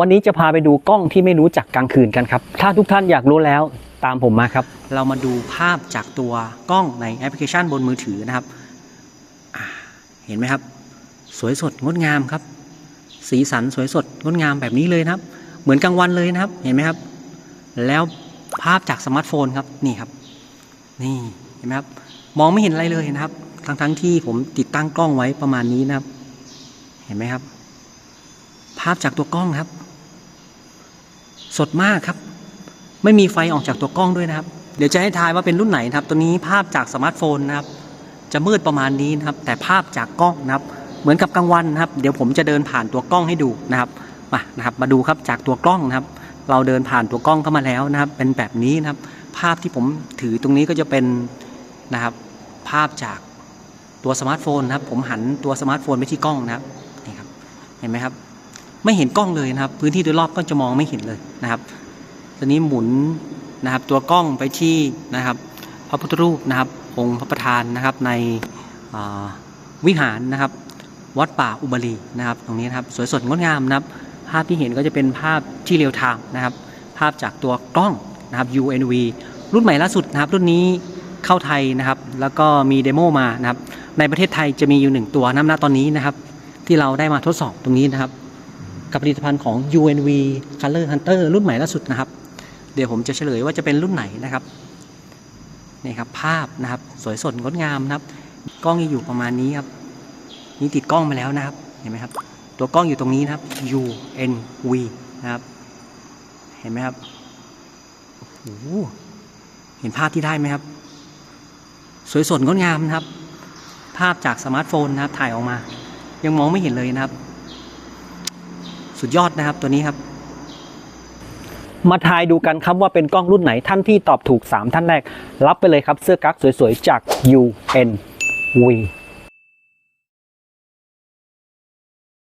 วันนี้จะพาไปดูกล้องที่ไม่รู้จักกลางคืนกันครับ ถ้าทุกท่านอยากรู้แล้วตามผมมาครับ เรามาดูภาพจากตัวกล้องในแอปพลิเคชันบนมือถือนะครับ เห็นไหมครับ สวยสดงดงามครับ สีสันสวยสดงดงามแบบนี้เลยนะครับ เหมือนกลางวันเลยนะครับ เห็นไหมครับ แล้วภาพจากสมาร์ทโฟนครับนี่ครับ นี่เห็นไหมครับมองไม่เห็นอะไรเลยนะครับ ทั้งทั้งๆที่ผมติดตั้งกล้องไว้ประมาณนี้นะครับ เห็นไหมครับ ภาพจากตัวกล้องครับ สดมากครับ ไม่มีไฟออกจากตัวกล้องด้วยนะครับ เดี๋ยวจะให้ทายว่าเป็นรุ่นไหนนะครับ ตัวนี้ภาพจากสมาร์ทโฟนนะครับ จะมืดประมาณนี้นะครับ แต่ภาพจากกล้องนะครับ เหมือนกับกลางวันนะครับ เดี๋ยวผมจะเดินผ่านตัวกล้องให้ดูนะครับ มานะครับ มาดูครับจากตัวกล้องนะครับ เราเดินผ่านตัวกล้องเข้ามาแล้วนะครับ เป็นแบบนี้นะครับ ภาพที่ผมถือตรงนี้ก็จะเป็นนะครับ ภาพจากตัวสมาร์ทโฟนนะครับ ผมหันตัวสมาร์ทโฟนไปที่กล้องนะครับ นี่ครับ เห็นไหมครับ ไม่เห็นกล้องเลยนะครับ พื้นที่โดยรอบก็จะมองไม่เห็นเลยนะครับตอนนี้หมุนนะครับ ตัวกล้องไปที่นะครับ พระพุทธรูปนะครับองค์พระประธานนะครับในวิหารนะครับ วัดป่าอุบลีนะครับ ตรงนี้นะครับสวยสดงดงามนะครับ ภาพที่เห็นก็จะเป็นภาพที่เรียลไทม์นะครับ ภาพจากตัวกล้องนะครับ UNV รุ่นใหม่ล่าสุดนะครับ รุ่นนี้เข้าไทยนะครับ แล้วก็มีเดโมมานะครับ ในประเทศไทยจะมีอยู่หนึ่งตัวนะณตอนนี้นะครับ ที่เราได้มาทดสอบตรงนี้นะครับ กับผลิตภัณฑ์ของ UNV Color Hunter รุ่นใหม่ล่าสุดนะครับ เดี๋ยวผมจะเฉลยว่าจะเป็นรุ่นไหนนะครับนี่ครับภาพนะครับสวยสดงดงามนะครับ กล้องอยู่ประมาณนี้ครับนี่ติดกล้องมาแล้วนะครับเห็นไหมครับ ตัวกล้องอยู่ตรงนี้นะครับ UNV นะครับ เห็นไหมครับโอ้โหเห็นภาพที่ได้ไหมครับ สวยสดงดงามนะครับ ภาพจากสมาร์ทโฟนนะครับถ่ายออกมา ยังมองไม่เห็นเลยนะครับ สุดยอดนะครับตัวนี้ครับ มาทายดูกันครับว่าเป็นกล้องรุ่นไหนท่านที่ตอบถูก 3 ท่านแรก รับไปเลยครับเสื้อกั๊กสวยๆจาก UNV